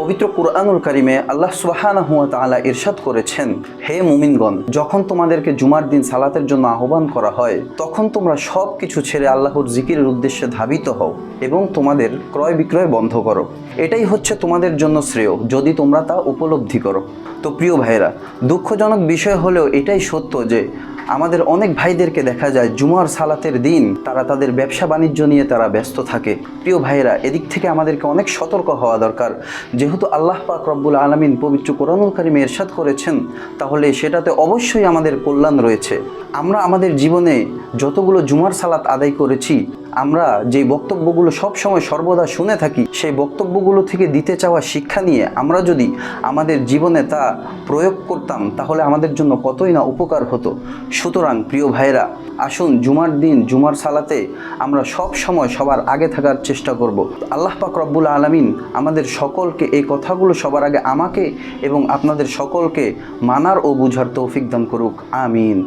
পবিত্র কুরআনুল কারিমে আল্লাহ সুবহানাহু ওয়া তাআলা ইরশাদ করেছেন, হে মুমিনগণ, যখন তোমাদেরকে জুমার দিন সালাতের জন্য আহ্বান করা হয়, তখন তোমরা সব কিছু ছেড়ে আল্লাহর জিকিরের উদ্দেশ্যে ধাবিত হও এবং তোমাদের ক্রয় বিক্রয় বন্ধ করো। এটাই হচ্ছে তোমাদের জন্য শ্রেয়, যদি তোমরা তা উপলব্ধি করো। তো প্রিয় ভাইরা দুঃখজনক বিষয় হলেও এটাই সত্য যে আমাদের অনেক ভাইদেরকে দেখা যায়, জুমার সালাতের দিন তারা তাদের ব্যবসা বাণিজ্য নিয়ে তারা ব্যস্ত থাকে। প্রিয় ভাইরা এদিক থেকে আমাদেরকে অনেক সতর্ক হওয়া দরকার। যেহেতু আল্লাহ পাক রব্বুল আলমিন পবিত্র কোরআনুল কারিমে এরশাদ করেছেন, তাহলে সেটাতে অবশ্যই আমাদের কল্যাণ রয়েছে। আমরা আমাদের জীবনে যতগুলো জুমার সালাত আদায় করেছি, আমরা যে বক্তব্যগুলো সব সময় সর্বদা শুনে থাকি, সেই বক্তব্যগুলো থেকে দিতে চাওয়া শিক্ষা নিয়ে আমরা যদি আমাদের জীবনে তা প্রয়োগ করতাম, তাহলে আমাদের জন্য কতই না উপকার হতো। সুতরাং প্রিয় ভাইরা আসুন জুমার দিন, জুমার সালাতে আমরা সব সময় সবার আগে থাকার চেষ্টা করব। আল্লাহ পাক রব্বুল আলমিন আমাদের সকলকে এই কথাগুলো সবার আগে আমাকে এবং আপনাদের সকলকে মানার ও বুঝার তৌফিক দান করুক। আমিন।